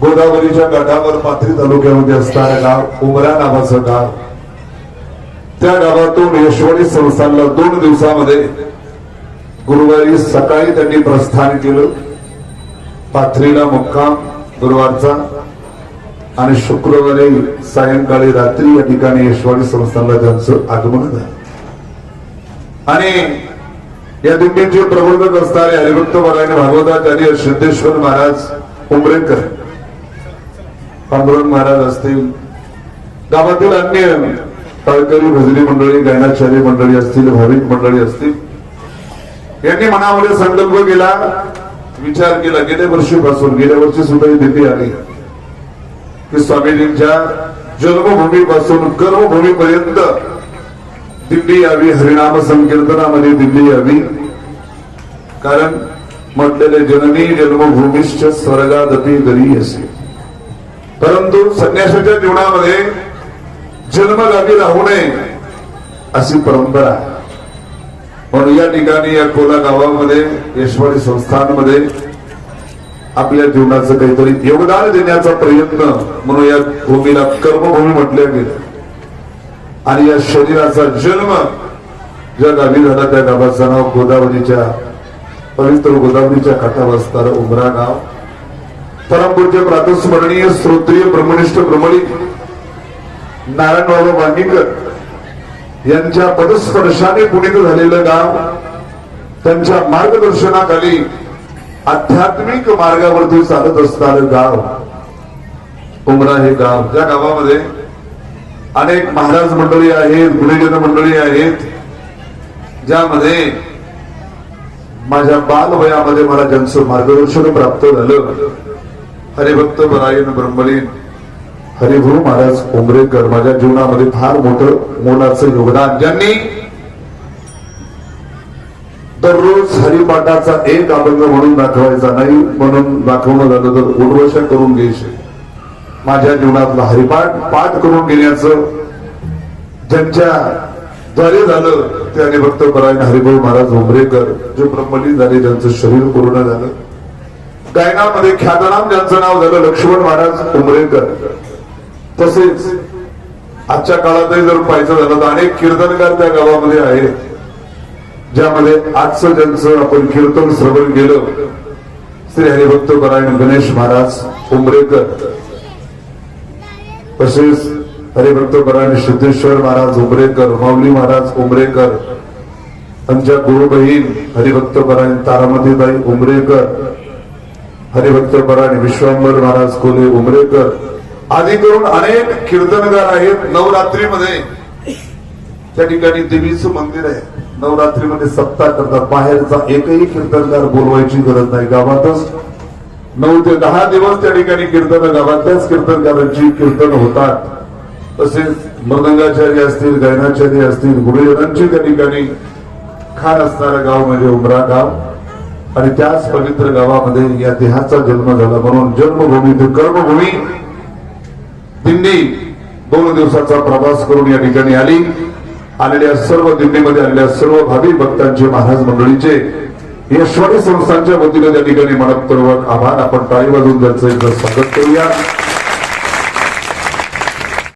गोदावरीच्या गटावर पाथरी तालुक्यामध्ये असणारं गाव उमरा नावाचं गाव. त्या गावातून यशवणी संस्थानला दोन दिवसामध्ये गुरुवारी सकाळी त्यांनी प्रस्थान केलं. पाथरीला मुक्काम गुरुवारचा आणि शुक्रवारी सायंकाळी रात्री या ठिकाणी यशवाडी संस्थानला त्यांचं आगमन झालं. आणि या दिंडीचे प्रबोधक असणारे हरिभक्त महाराज भागवतात आणि सिद्धेश्वर महाराज उमरेकर पांडुरंग महाराज असतील गावातील अन्य टाळकरी भजनी मंडळी गायनाचारी मंडळी असतील भाविक मंडळी असतील यांनी मनामध्ये संकल्प केला विचार केला गेल्या वर्षीपासून गेल्या वर्षी सुद्धा ही भीती आली. की स्वामीजींच्या जन्मभूमीपासून कर्मभूमीपर्यंत दिंडी यावी हरिनाम संकीर्तनामध्ये दिंडी यावी. कारण म्हटलेले जननी जन्मभूमीश्च स्वर्गादती गरी असे परंतु संन्यासाच्या जीवनामध्ये जन्मगावी राहू नये अशी परंपरा आहे. म्हणून या ठिकाणी या कोला गावामध्ये यशवाडी संस्थानमध्ये आपल्या जीवनाचं काहीतरी योगदान देण्याचा प्रयत्न म्हणून या भूमीला कर्मभूमी म्हटलं गेलं आणि या शरीराचा जन्म ज्या गावी झाला त्या गावाचं नाव गोदावरीच्या पवित्र गोदावरीच्या काठावर असणारं उमरा गाव परमपूरचे प्रातस्मरणीय श्रोत्रिय ब्रह्मनिष्ठ प्रमलिक नारायण बाबा वांगीकर यांच्या पदस्पर्शाने पुणित झालेलं गाव त्यांच्या मार्गदर्शनाखाली आध्यात्मिक मार्गावरती चालत असणारं गाव उमरा हे गाव. त्या गावामध्ये अनेक महाराज मंडळी आहेत गुरुजन मंडळी आहेत ज्यामध्ये माझ्या बालवयामध्ये मला ज्यांचं मार्गदर्शन प्राप्त झालं हरिभक्त परायण ब्रह्मलीन. हरिगुरु महाराज उमरेकर माझ्या जीवनामध्ये फार मोठं मोलाचं योगदान. ज्यांनी दररोज हरिपाठाचा एक अभंग म्हणून दाखवायचा नाही म्हणून दाखवणं झालं तर उर्वशा करून घ्यायचे. माझ्या जीवनातला हरिपाठ पाठ करून घेण्याचं ज्यांच्या द्वारे झालं ते हरिभक्त परायण हरिभाऊ महाराज उमरेकर जे ब्रह्मलीन झाले ज्यांचं शरीर पूर्ण झालं गायनामध्ये ख्यातनाम ज्यांचं नाव झालं लक्ष्मण महाराज उमरेकर. तसेच आजच्या काळातही जर पाहायचं झालं तर अनेक कीर्तनकार त्या गावामध्ये आहेत. ज्यामध्ये आजचं ज्यांचं आपण कीर्तन श्रवण केलं श्री हरिभक्त परायण गणेश महाराज उमरेकर. तसेच हरिभक्त परायण सिद्धेश्वर महाराज उमरेकर माऊली महाराज उमरेकर त्यांच्या गुरु बहीण हरिभक्त परायण तारामतीबाई उमरेकर हरिभक्त परायण विश्वांबर महाराज कोले उमरेकर आदी करून अनेक कीर्तनकार आहेत. नवरात्रीमध्ये त्या ठिकाणी देवीचं मंदिर आहे. नवरात्रीमध्ये सप्ताह करतात बाहेरचा एकही कीर्तनकार बोलवायची गरज नाही गावातच. नऊ ते दहा दिवस त्या ठिकाणी कीर्तन गावातल्याच कीर्तनकारांची कीर्तन होतात. तसेच मृदंगाचार्य असतील गायनाचार्य असतील गुरुजनांची त्या ठिकाणी खान असणारं गाव म्हणजे उमरा गाव. आणि त्याच पवित्र गावामध्ये या देहाचा जन्म झाला. म्हणून जन्मभूमी ते कर्मभूमी दिंडी दोन दिवसाचा प्रवास करून या ठिकाणी आली. आलेल्या सर्व दिंडीमध्ये आलेल्या सर्व भावी भक्तांचे महाराज मंडळीचे यशवाडी संस्थांच्या वतीने त्या ठिकाणी मनपूर्वक आभार. आपण टाळी वाजवून त्यांचं एकदा स्वागत करूया.